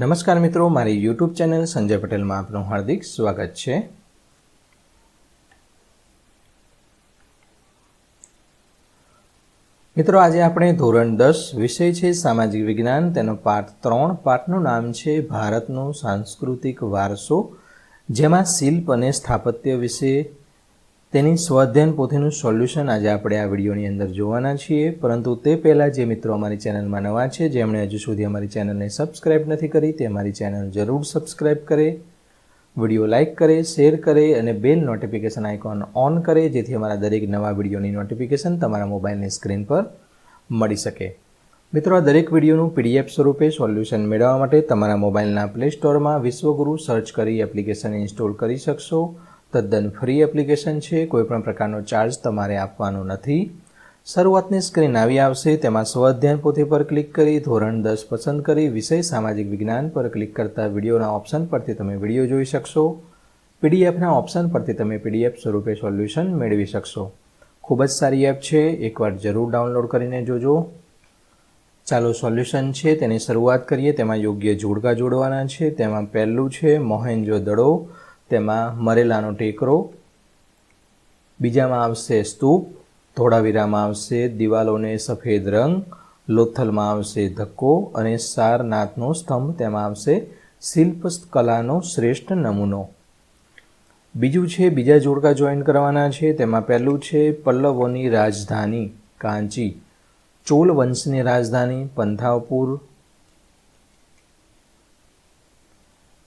નમસ્કાર મિત્રો, મારી યુટ્યુબ ચેનલ સંજય પટેલમાં આપનું હાર્દિક સ્વાગત છે. મિત્રો, આજે આપણે ધોરણ દસ વિષય છે સામાજિક વિજ્ઞાન. તેનો પાઠ ત્રણ પાઠનું નામ છે, ભારતનો સાંસ્કૃતિક વારસો, જેમાં શિલ્પ અને સ્થાપત્ય વિશે તેની સ્વાધ્યાયન પોથીનું સોલ્યુશન આજે આપણે આ વિડીયોની અંદર જોવાના છીએ. પરંતુ તે પહેલાં જે મિત્રો અમારી ચેનલમાં નવા છે, જેમણે હજુ સુધી અમારી ચેનલને સબસ્ક્રાઇબ નથી કરી, તે અમારી ચેનલ જરૂર સબસ્ક્રાઇબ કરે, વીડિયો લાઇક કરે શેર કરે અને બેલ નોટિફિકેશન આઇકોન ઓન કરે, જેથી અમારા દરેક નવા વિડીયોની નોટિફિકેશન તમારા મોબાઈલની સ્ક્રીન પર મળી શકે. મિત્રો, આ દરેક વિડીયોનું પીડીએફ સ્વરૂપે સોલ્યુશન મેળવવા માટે તમારા મોબાઈલના પ્લે સ્ટોરમાં વિશ્વગુરુ સર્ચ કરી એપ્લિકેશન ઇન્સ્ટોલ કરી શકશો. તદ્દન ફ્રી એપ્લિકેશન છે કોઈપણ પ્રકારનો ચાર્જ તમારે આપવાનો નથી. શરૂઆતની સ્ક્રીન આવી આવશે, તેમાં સ્વઅધ્યયન પોથી પર ક્લિક કરી, ધોરણ દસ પસંદ કરી, વિષય સામાજિક વિજ્ઞાન પર ક્લિક કરતા વિડીયોના ઓપ્શન પરથી તમે વીડિયો જોઈ શકશો. પીડીએફના ઓપ્શન પરથી તમે પીડીએફ સ્વરૂપે સોલ્યુશન મેળવી શકશો. ખૂબ જ સારી એપ છે, એકવાર જરૂર ડાઉનલોડ કરીને જોજો. ચાલો સોલ્યુશન છે, તેની શરૂઆત કરીએ. તેમાં યોગ્ય જોડકા જોડવાના છે. તેમાં પહેલું છે મોહેન્જો દડો. તેમાં મરેલાનો ટેકરો, બીજામાં આવશે સ્તૂપ, ધોળાવીરામાં આવશે દિવાલોને સફેદ રંગ, લોથલમાં આવશે ધક્કો અને સારનાથનો સ્તંભ, તેમાં આવશે શિલ્પ કલાનો શ્રેષ્ઠ નમૂનો. બીજું છે, બીજા જોડકા જોઈન કરવાના છે, તેમાં પહેલું છે, પલ્લવોની રાજધાની, કાંચી. ચોલ વંશની રાજધાની, પંથાવપુર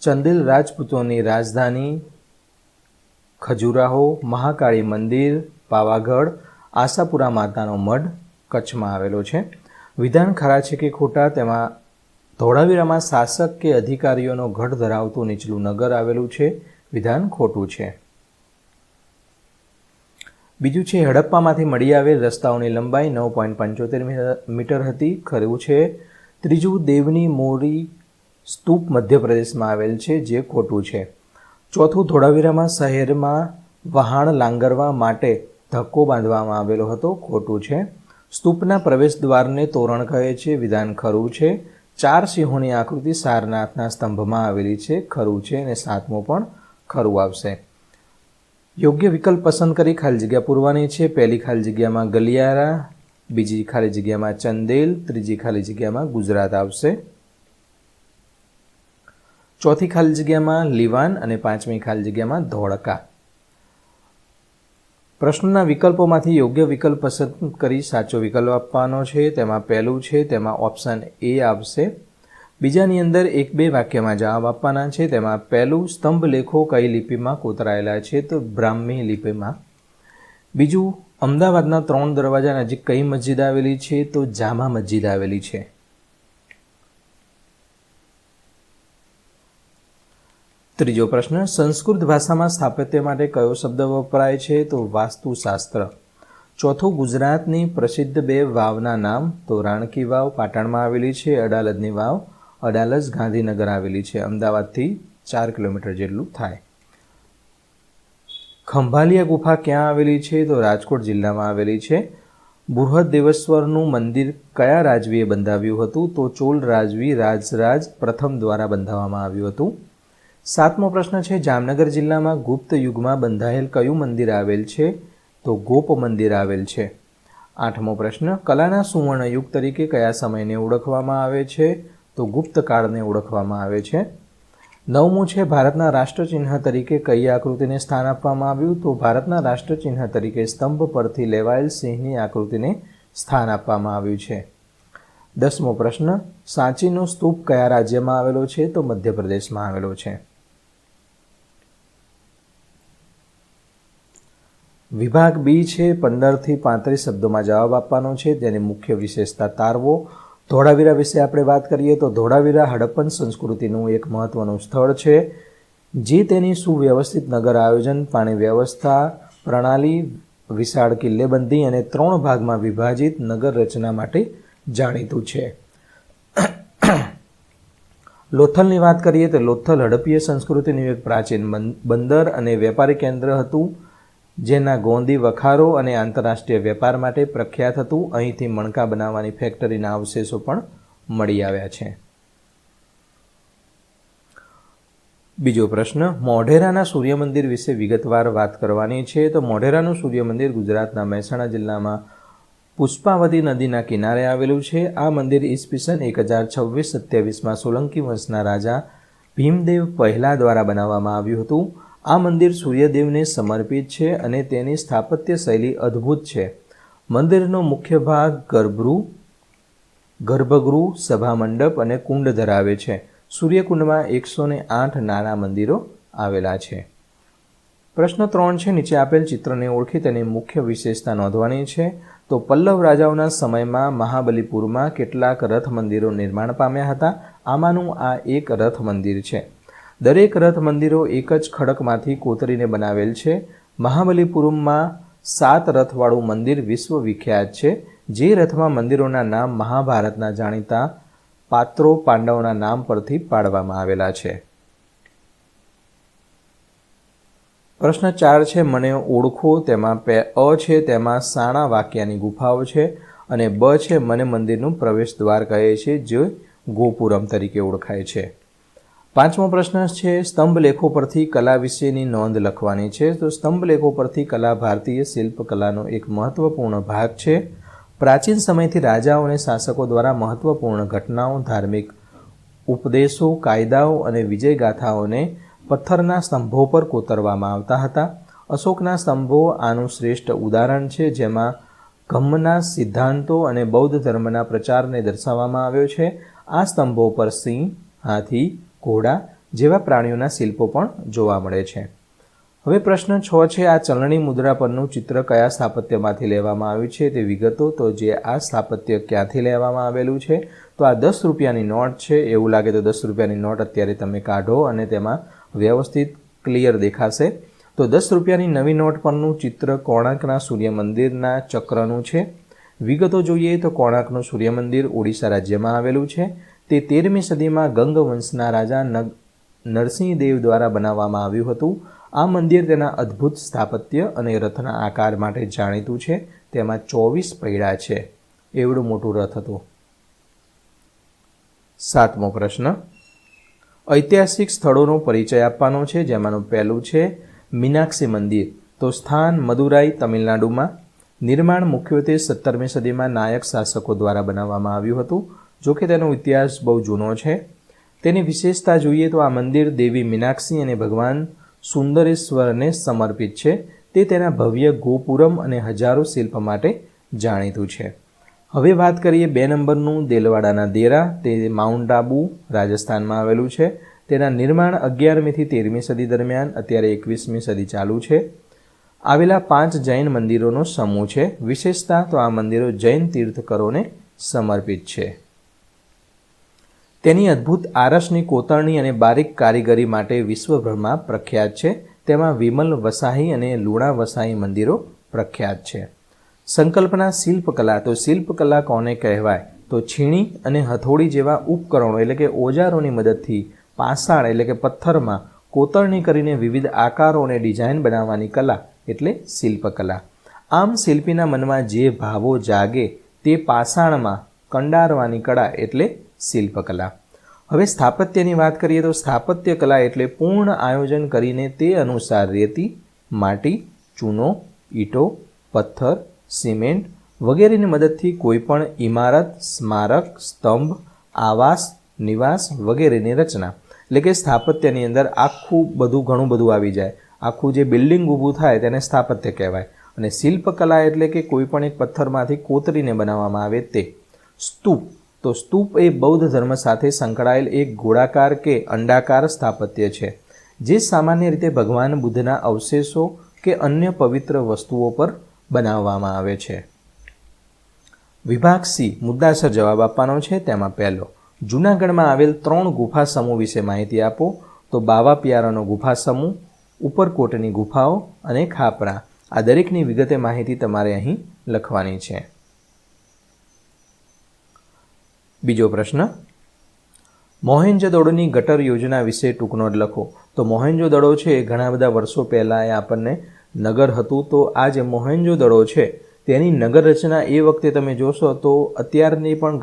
ચંદેલ રાજપૂતોની રાજધાની, ખજુરાહો, મહાકાળી મંદિર, પાવાગઢ, આશાપુરા માતાનો મઢ કચ્છમાં આવેલો છે. વિધાન ખરા છે કે ખોટા? તેમાં ધોળાવીરામાં શાસક કે અધિકારીઓનો ગઢ ધરાવતું નીચલું નગર આવેલું છે. વિધાન ખોટું છે. બીજું છે, હડપ્પામાંથી મળી આવેલ રસ્તાઓની લંબાઈ નવ પોઈન્ટ પંચોતેર મીટર હતી. ખરું છે. ત્રીજું, દેવની મોરી સ્તૂપ મધ્યપ્રદેશમાં આવેલ છે, જે ખોટું છે. ચોથું ધોળાવીરામાં શહેરમાં વહાણ લાંગરવા માટે ધક્કો બાંધવામાં આવેલો હતો ખોટું છે. સ્તૂપના પ્રવેશ દ્વારને તોરણ કહે છે, વિધાન ખરું છે. ચાર સિંહોની આકૃતિ સારનાથના સ્તંભમાં આવેલી છે, ખરું છે અને સાતમો પણ ખરું આવશે. યોગ્ય વિકલ્પ પસંદ કરી ખાલી જગ્યા પૂરવાની છે. પહેલી ખાલી જગ્યામાં ગલિયારા, બીજી ખાલી જગ્યામાં ચંદેલ, ત્રીજી ખાલી જગ્યામાં ગુજરાત આવશે. ચોથી ખાલી જગ્યામાં લીવાન અને પાંચમી ખાલી જગ્યામાં ધોળકા. પ્રશ્નના વિકલ્પોમાંથી યોગ્ય વિકલ્પ પસંદ કરી સાચો વિકલ્પ આપવાનો છે, તેમાં પહેલું છે, તેમાં ઓપ્શન એ આવશે. બીજાની અંદર એક બે વાક્યમાં જવાબ આપવાના છે, તેમાં પહેલું, સ્તંભ લેખો કઈ લિપિમાં કોતરાયેલા છે તો બ્રાહ્મી લિપિમાં. બીજું, અમદાવાદના ત્રણ દરવાજા નજીક કઈ મસ્જિદ આવેલી છે તો જામા મસ્જિદ આવેલી છે. ત્રીજો પ્રશ્ન, સંસ્કૃત ભાષામાં સ્થાપત્ય માટે કયો શબ્દ વપરાય છે? તો વાસ્તુશાસ્ત્ર. ચોથું, ગુજરાતની પ્રસિદ્ધ બે વાવના નામ તો રાણકી વાવ પાટણમાં આવેલી છે, અડાલજની વાવ, અડાલજ ગાંધીનગર આવેલી છે. અમદાવાદથી ચાર કિલોમીટર જેટલું થાય. ખંભાલિયા ગુફા ક્યાં આવેલી છે? તો રાજકોટ જિલ્લામાં આવેલી છે. બૃહદ દેવેશ્વરનું મંદિર કયા રાજવીએ બંધાવ્યું હતું? તો ચોલ રાજવી રાજરાજ પ્રથમ દ્વારા બંધાવવામાં આવ્યું હતું. સાતમો પ્રશ્ન છે, જામનગર જિલ્લામાં ગુપ્ત યુગમાં બંધાયેલ કયું મંદિર આવેલ છે? તો ગોપ મંદિર આવેલ છે. આઠમો પ્રશ્ન, કલાના સુવર્ણ યુગ તરીકે કયા સમયને ઓળખવામાં આવે છે? તો ગુપ્ત કાળને ઓળખવામાં આવે છે. નવમું છે, ભારતના રાષ્ટ્રચિહ્ન તરીકે કઈ આકૃતિને સ્થાન આપવામાં આવ્યું? તો ભારતના રાષ્ટ્રચિહ્ન તરીકે સ્તંભ પરથી લેવાયેલ સિંહની આકૃતિને સ્થાન આપવામાં આવ્યું છે. દસમો પ્રશ્ન, સાંચીનો સ્તૂપ કયા રાજ્યમાં આવેલો છે? તો મધ્યપ્રદેશમાં આવેલો છે. વિભાગ બી છે પંદરથી પાંત્રીસ શબ્દોમાં જવાબ આપવાનો છે. તેની મુખ્ય વિશેષતા તારવો. ધોળાવીરા વિશે આપણે વાત કરીએ તો ધોળાવીરા હડપ્પન સંસ્કૃતિનું એક મહત્ત્વનું સ્થળ છે. જે તેની સુવ્યવસ્થિત નગર આયોજન, પાણી વ્યવસ્થા, પ્રણાલી, વિશાળ કિલ્લેબંધી અને ત્રણ ભાગમાં વિભાજિત નગર રચના માટે જાણીતું છે. લોથલની વાત કરીએ તો લોથલ હડપ્પીય સંસ્કૃતિનું એક પ્રાચીન બંદર અને વેપારી કેન્દ્ર હતું. જેના ગોંદી વખારો અને આંતરરાષ્ટ્રીય વેપાર માટે પ્રખ્યાત હતું, અહીંથી મણકા બનાવવાની ફેક્ટરીના અવશેષો પણ મળી આવ્યા છે. બીજો પ્રશ્ન, મોઢેરાના સૂર્ય મંદિર વિશે વિગતવાર વાત કરવાની છે. તો મોઢેરાનું સૂર્ય મંદિર ગુજરાતના મહેસાણા જિલ્લામાં પુષ્પાવતી નદીના કિનારે આવેલું છે. આ મંદિર ઈસવીસન એક હજાર છવ્વીસ સત્યાવીસમાં સોલંકી વંશના રાજા ભીમદેવ પહેલા દ્વારા બનાવવામાં આવ્યું હતું. આ મંદિર સૂર્યદેવને સમર્પિત છે અને તેની સ્થાપત્ય શૈલી અદ્ભુત છે. મંદિરનો મુખ્ય ભાગ ગર્ભગૃહ ગર્ભગૃહ સભામંડપ અને કુંડ ધરાવે છે. સૂર્યકુંડમાં એકસો ને આઠ નાના મંદિરો આવેલા છે. પ્રશ્ન ત્રણ છે, નીચે આપેલ ચિત્રને ઓળખી તેની મુખ્ય વિશેષતા નોંધવાની છે. તો પલ્લવ રાજાઓના સમયમાં મહાબલીપુરમાં કેટલાક રથ મંદિરો નિર્માણ પામ્યા હતા. આમાંનું આ એક રથ મંદિર છે. દરેક રથ મંદિરો એક જ ખડકમાંથી કોતરીને બનાવેલ છે. મહાબલીપુરમમાં સાત રથવાળું મંદિર વિશ્વ વિખ્યાત છે. જે રથમાં મંદિરોના નામ મહાભારતના જાણીતા પાત્રો પાંડવોના નામ પરથી પાડવામાં આવેલા છે. પ્રશ્ન ચાર છે, મને ઓળખો તેમાં પે, અ છે તેમાં સાણા વાક્યાની ગુફાઓ છે અને બ છે મને મંદિરનું પ્રવેશ દ્વાર કહે છે, જે ગોપુરમ તરીકે ઓળખાય છે. પાંચમો પ્રશ્ન છે, સ્તંભ લેખો પરથી કલા વિશેની નોંધ લખવાની છે. તો સ્તંભ લેખો પરથી કલા ભારતીય શિલ્પકલાનો એક મહત્વપૂર્ણ ભાગ છે. પ્રાચીન સમયથી રાજાઓ અને શાસકો દ્વારા મહત્વપૂર્ણ ઘટનાઓ, ધાર્મિક ઉપદેશો, કાયદાઓ અને વિજયગાથાઓને પથ્થરના સ્તંભો પર કોતરવામાં આવતા હતા. અશોકના સ્તંભો આનું શ્રેષ્ઠ ઉદાહરણ છે, જેમાં ગમના સિદ્ધાંતો અને બૌદ્ધ ધર્મના પ્રચારને દર્શાવવામાં આવ્યો છે. આ સ્તંભો પર સિંહ, હાથી ઘોડા જેવા પ્રાણીઓના શિલ્પો પણ જોવા મળે છે. હવે પ્રશ્ન છ છે, આ ચલણી મુદ્રા પરનું ચિત્ર કયા સ્થાપત્યમાંથી લેવામાં આવ્યું છે તે વિગતો? તો જે આ સ્થાપત્ય ક્યાંથી લેવામાં આવેલું છે? તો આ દસ રૂપિયાની નોટ છે, એવું લાગે તો દસ રૂપિયાની નોટ અત્યારે તમે કાઢો અને તેમાં વ્યવસ્થિત ક્લિયર દેખાશે. તો દસ રૂપિયાની નવી નોટ પરનું ચિત્ર કોણાર્કના સૂર્ય મંદિરના ચક્રનું છે. વિગતો જોઈએ તો કોણાર્કનું સૂર્ય મંદિર ઓડિશા રાજ્યમાં આવેલું છે. તે તેરમી સદીમાં ગંગ વંશના રાજા નગ નરસિંહ દેવ દ્વારા બનાવવામાં આવ્યું હતું. આ મંદિર તેના અદ્ભુત સ્થાપત્ય અને રથના આકાર માટે જાણીતું છે. તેમાં ચોવીસ પૈડા છે. એવડું મોટું રથ હતું. સાતમો પ્રશ્ન. ઐતિહાસિક સ્થળોનો પરિચય આપવાનો છે. જેમાંનું પહેલું છે મીનાક્ષી મંદિર, તો સ્થાન મદુરાઈ, તમિલનાડુમાં. નિર્માણ મુખ્યત્વે સત્તરમી સદીમાં નાયક શાસકો દ્વારા બનાવવામાં આવ્યું હતું. જો કે તેનો ઇતિહાસ બહુ જૂનો છે. તેની વિશેષતા જોઈએ તો આ મંદિર દેવી મીનાક્ષી અને ભગવાન સુંદરેશ્વરને સમર્પિત છે. તે તેના ભવ્ય ગોપુરમ અને હજારો શિલ્પ માટે જાણીતું છે. હવે વાત કરીએ બે નંબરનું દેલવાડાના દેરા. તે માઉન્ટ આબુ રાજસ્થાનમાં આવેલું છે. તેના નિર્માણ અગિયારમીથી તેરમી સદી દરમિયાન, અત્યારે એકવીસમી સદી ચાલુ છે. આવેલા પાંચ જૈન મંદિરોનો સમૂહ છે. વિશેષતા તો આ મંદિરો જૈન તીર્થકરોને સમર્પિત છે. તેની અદ્ભુત આરસની કોતરણી અને બારીક કારીગરી માટે વિશ્વભરમાં પ્રખ્યાત છે. તેમાં વિમલ વસાહી અને લુણા વસાહી મંદિરો પ્રખ્યાત છે. સંકલ્પના શિલ્પકલા, તો શિલ્પકલા કોને કહેવાય? તો છીણી અને હથોડી જેવા ઉપકરણો, એટલે કે ઓજારોની મદદથી પાષાણ એટલે કે પથ્થરમાં કોતરણી કરીને વિવિધ આકારો અને ડિઝાઇન બનાવવાની કલા, એટલે શિલ્પકલા. આમ શિલ્પીના મનમાં જે ભાવો જાગે તે પાષાણમાં કંડારવાની કળા એટલે શિલ્પકલા. હવે સ્થાપત્યની વાત કરીએ તો સ્થાપત્ય કલા એટલે પૂર્ણ આયોજન કરીને તે અનુસાર રેતી માટી, ચૂનો, ઈંટો, પથ્થર, સિમેન્ટ વગેરેની મદદથી કોઈપણ ઇમારત, સ્મારક, સ્તંભ, આવાસ, નિવાસ વગેરેની રચના. એટલે કે સ્થાપત્યની અંદર આખું બધું ઘણું બધું આવી જાય. આખું જે બિલ્ડિંગ ઊભું થાય તેને સ્થાપત્ય કહેવાય. અને શિલ્પકલા એટલે કે કોઈપણ એક પથ્થરમાંથી કોતરીને બનાવવામાં આવે તે. સ્તૂપ. તો સ્તૂપ એ બૌદ્ધ ધર્મ સાથે સંકળાયેલ એક ગોળાકાર કે અંડાકાર સ્થાપત્ય છે, જે સામાન્ય રીતે ભગવાન બુદ્ધના અવશેષો કે અન્ય પવિત્ર વસ્તુઓ પર બનાવવામાં આવે છે. વિભાગ સી. મુદ્દાસર જવાબ આપવાનો છે તેમાં પહેલો, જૂનાગઢમાં આવેલ ત્રણ ગુફા સમૂહ વિશે માહિતી આપો. તો બાવા પિયારાનો ગુફા સમૂહ, ઉપરકોટની ગુફાઓ અને ખાપરા. આ દરેકની વિગતે માહિતી તમારે અહીં લખવાની છે. બીજો પ્રશ્ન. મોહેન્જોદડોની ગટર યોજના વિશે ટૂંકનો જ લખો. તો મોહેન્જોદડો છે એ ઘણા બધા વર્ષો પહેલાં એ આપણને નગર હતું. તો આ જે મોહેન્જોદડો છે, તેની નગર રચના એ વખતે તમે જોશો તો અત્યારની પણ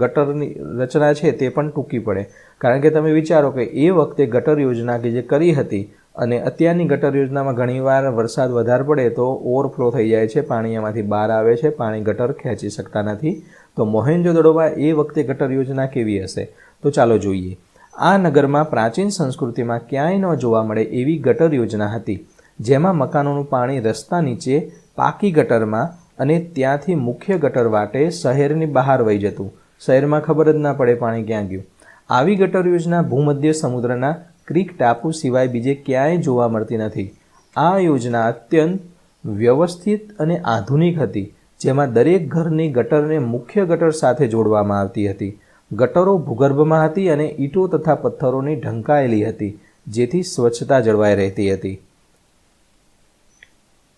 ગટરની રચના છે તે પણ ટૂંકી પડે. કારણ કે તમે વિચારો કે એ વખતે ગટર યોજના કે જે કરી હતી અને અત્યારની ગટર યોજનામાં ઘણીવાર વરસાદ વધારે પડે તો ઓવરફ્લો થઈ જાય છે, પાણી એમાંથી બહાર આવે છે, પાણી ગટર ખેંચી શકતા નથી. તો મોહેન્જોદડોમાં એ વખતે ગટર યોજના કેવી હશે? તો ચાલો જોઈએ. આ નગરમાં પ્રાચીન સંસ્કૃતિમાં ક્યાંય ન જોવા મળે એવી ગટર યોજના હતી, જેમાં મકાનોનું પાણી રસ્તા નીચે પાકી ગટરમાં અને ત્યાંથી મુખ્ય ગટર વાટે શહેરની બહાર વહી જતું. શહેરમાં ખબર જ ના પડે પાણી ક્યાં ગયું. આવી ગટર યોજના ભૂમધ્ય સમુદ્રના ક્રીક ટાપુ સિવાય બીજે ક્યાંય જોવા મળતી નથી. આ યોજના અત્યંત વ્યવસ્થિત અને આધુનિક હતી. જેમાં દરેક ઘરની ગટરને મુખ્ય ગટર સાથે જોડવામાં આવતી હતી. ગટરો ભૂગર્ભમાં હતી અને ઈંટો તથા પથ્થરોની ઢંકાયેલી હતી, જેથી સ્વચ્છતા જળવાઈ રહેતી હતી.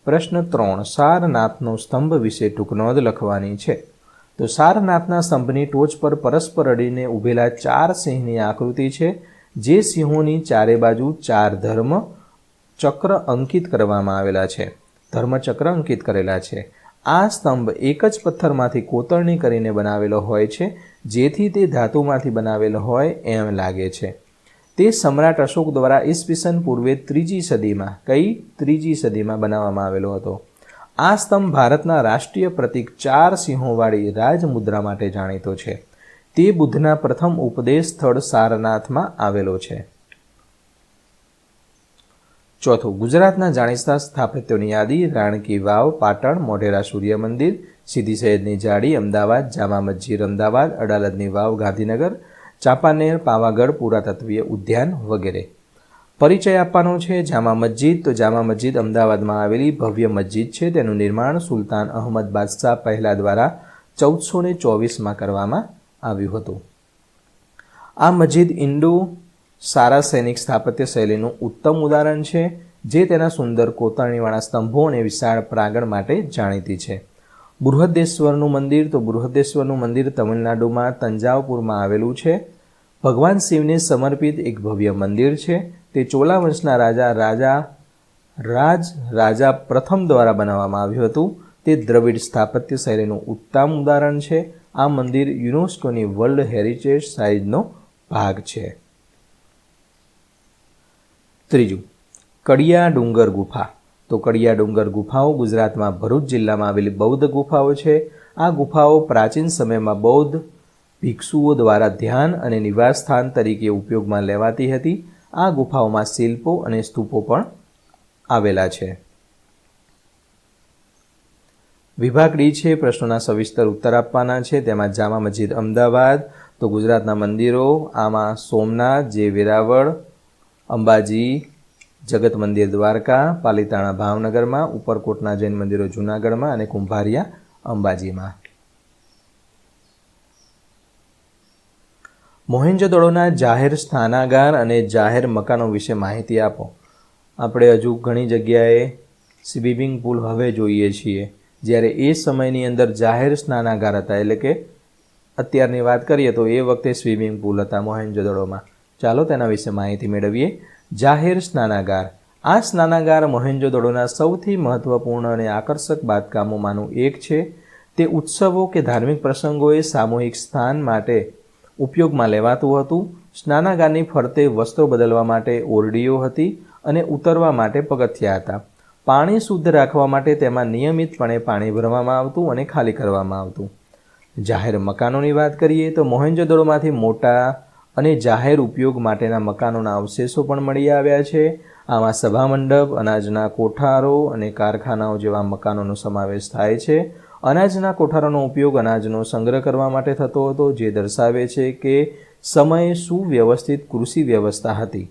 પ્રશ્ન ત્રણ, સારનાથનો સ્તંભ વિશે ટૂંક નોંધ લખવાની છે. તો સારનાથના સ્તંભની ટોચ પર પરસ્પર અડીને ઊભેલા ચાર સિંહની આકૃતિ છે, જે સિંહોની ચારે બાજુ ચાર ધર્મ ચક્ર અંકિત કરવામાં આવેલા છે. ધર્મચક્ર અંકિત કરેલા છે. આ સ્તંભ એક જ પથ્થરમાંથી કોતરણી કરીને બનાવેલો હોય છે, જેથી તે ધાતુમાંથી બનાવેલો હોય એમ લાગે છે. તે સમ્રાટ અશોક દ્વારા ઈસવીસન પૂર્વે ત્રીજી સદીમાં, કઈ ત્રીજી સદીમાં બનાવવામાં આવેલો હતો. આ સ્તંભ ભારતના રાષ્ટ્રીય પ્રતીક ચાર સિંહોવાળી રાજમુદ્રા માટે જાણીતો છે. તે બુદ્ધના પ્રથમ ઉપદેશ સ્થળ સારનાથમાં આવેલો છે. ચોથું, ગુજરાતના જાણીતા સ્થાપત્યોની યાદી, રાણકી વાવ, પાટણ, મોઢેરા સૂર્ય મંદિર સીધી સૈયદની જાળી, અમદાવાદ, જામા મસ્જિદ, અમદાવાદ, અડાલજની વાવ, ગાંધીનગર, ચાંપાનેર, પાવાગઢ, પુરાતત્વીય ઉદ્યાન વગેરે. પરિચય આપવાનો છે જામા મસ્જિદ. તો જામા મસ્જિદ અમદાવાદમાં આવેલી ભવ્ય મસ્જિદ છે. તેનું નિર્માણ સુલતાન અહમદ બાદશાહ પહેલા દ્વારા ચૌદસો ને ચોવીસમાં કરવામાં આવ્યું હતું. આ મસ્જિદ ઇન્ડો સારા સૈનિક સ્થાપત્ય શૈલીનું ઉત્તમ ઉદાહરણ છે, જે તેના સુંદર કોતરણીવાળા સ્તંભો અને વિશાળ પ્રાંગણ માટે જાણીતી છે. બૃહદેશ્વરનું મંદિર તો બૃહદેશ્વરનું મંદિર તમિલનાડુમાં તંજાવપુરમાં આવેલું છે. ભગવાન શિવને સમર્પિત એક ભવ્ય મંદિર છે. તે ચોલા વંશના રાજા રાજા રાજ રાજા પ્રથમ દ્વારા બનાવવામાં આવ્યું હતું. તે દ્રવિડ સ્થાપત્ય શૈલીનું ઉત્તમ ઉદાહરણ છે. આ મંદિર યુનેસ્કોની વર્લ્ડ હેરિટેજ સાઇટનો ભાગ છે. ત્રીજું, કડિયા ડુંગર ગુફા. તો કડિયા ડુંગર ગુફાઓ ગુજરાતમાં ભરૂચ જિલ્લામાં આવેલી બૌદ્ધ ગુફાઓ છે. આ ગુફાઓ પ્રાચીન સમયમાં બૌદ્ધ ભિક્ષુઓ દ્વારા ધ્યાન અને નિવાસ સ્થાન તરીકે ઉપયોગમાં લેવાતી હતી. આ ગુફાઓમાં શિલ્પો અને સ્તૂપો પણ આવેલા છે. વિભાગ ડી છે, પ્રશ્નોના સવિસ્તર ઉત્તર આપવાના છે. તેમાં જામા મસ્જિદ અમદાવાદ, તો ગુજરાતના મંદિરો, આમાં સોમનાથ, જે વેરાવળ અંબાજી, જગત મંદિર દ્વારકા, પાલીતાણા ભાવનગરમાં, ઉપરકોટના જૈન મંદિરો જૂનાગઢમાં અને કુંભારિયા અંબાજીમાં. મોહેન્જોદડોના જાહેર સ્નાનાગાર અને જાહેર મકાનો વિશે માહિતી આપો. આપણે હજુ ઘણી જગ્યાએ સ્વિમિંગ પુલ હવે જોઈએ છીએ, જ્યારે એ સમયની અંદર જાહેર સ્નાનાગાર હતા. એટલે કે અત્યારની વાત કરીએ તો એ વખતે સ્વિમિંગ પુલ હતા મોહેંજોદડોમાં ચાલો તેના વિશે માહિતી મેળવીએ. જાહેર સ્નાનાગાર. આ સ્નાનાગાર મોહેંજોદડોના સૌથી મહત્વપૂર્ણ અને આકર્ષક બાંધકામોમાંનું એક છે. તે ઉત્સવો કે ધાર્મિક પ્રસંગોએ સામૂહિક સ્થાન માટે ઉપયોગમાં લેવાતું હતું. સ્નાનાગારની ફરતે વસ્ત્રો બદલવા માટે ઓરડીઓ હતી અને ઉતરવા માટે પગથિયા હતા. પાણી શુદ્ધ રાખવા માટે તેમાં નિયમિતપણે પાણી ભરવામાં આવતું અને ખાલી કરવામાં આવતું. જાહેર મકાનોની વાત કરીએ તો મોહેન્જોદડોમાંથી મોટા અને જાહેર ઉપયોગ માટેના મકાનોના અવશેષો પણ મળી આવ્યા છે. આમાં સભામંડપ અનાજના કોઠારો અને કારખાનાઓ જેવા મકાનોનો સમાવેશ થાય છે. અનાજના કોઠારોનો ઉપયોગ અનાજનો સંગ્રહ કરવા માટે થતો હતો, જે દર્શાવે છે કે સમયે સુવ્યવસ્થિત કૃષિ વ્યવસ્થા હતી.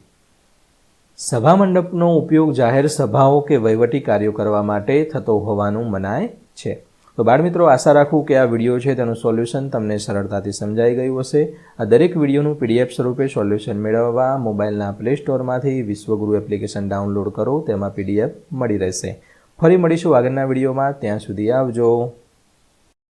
સભા મંડપનો ઉપયોગ જાહેર સભાઓ કે વહીવટી કાર્યો કરવા માટે થતો હોવાનું મનાય છે. તો બાળમિત્રો આશા રાખું કે આ વીડિયો છે તેનું સોલ્યુશન તમને સરળતાથી સમજાઈ ગયું હશે. આ દરેક વિડીયોનું પીડીએફ સ્વરૂપે સોલ્યુશન મેળવવા મોબાઈલના પ્લે સ્ટોરમાંથી વિશ્વગુરુ એપ્લિકેશન ડાઉનલોડ કરો, તેમાં પીડીએફ મળી રહેશે. ફરી મળીશું આગળના વિડીયોમાં. ત્યાં સુધી આવજો.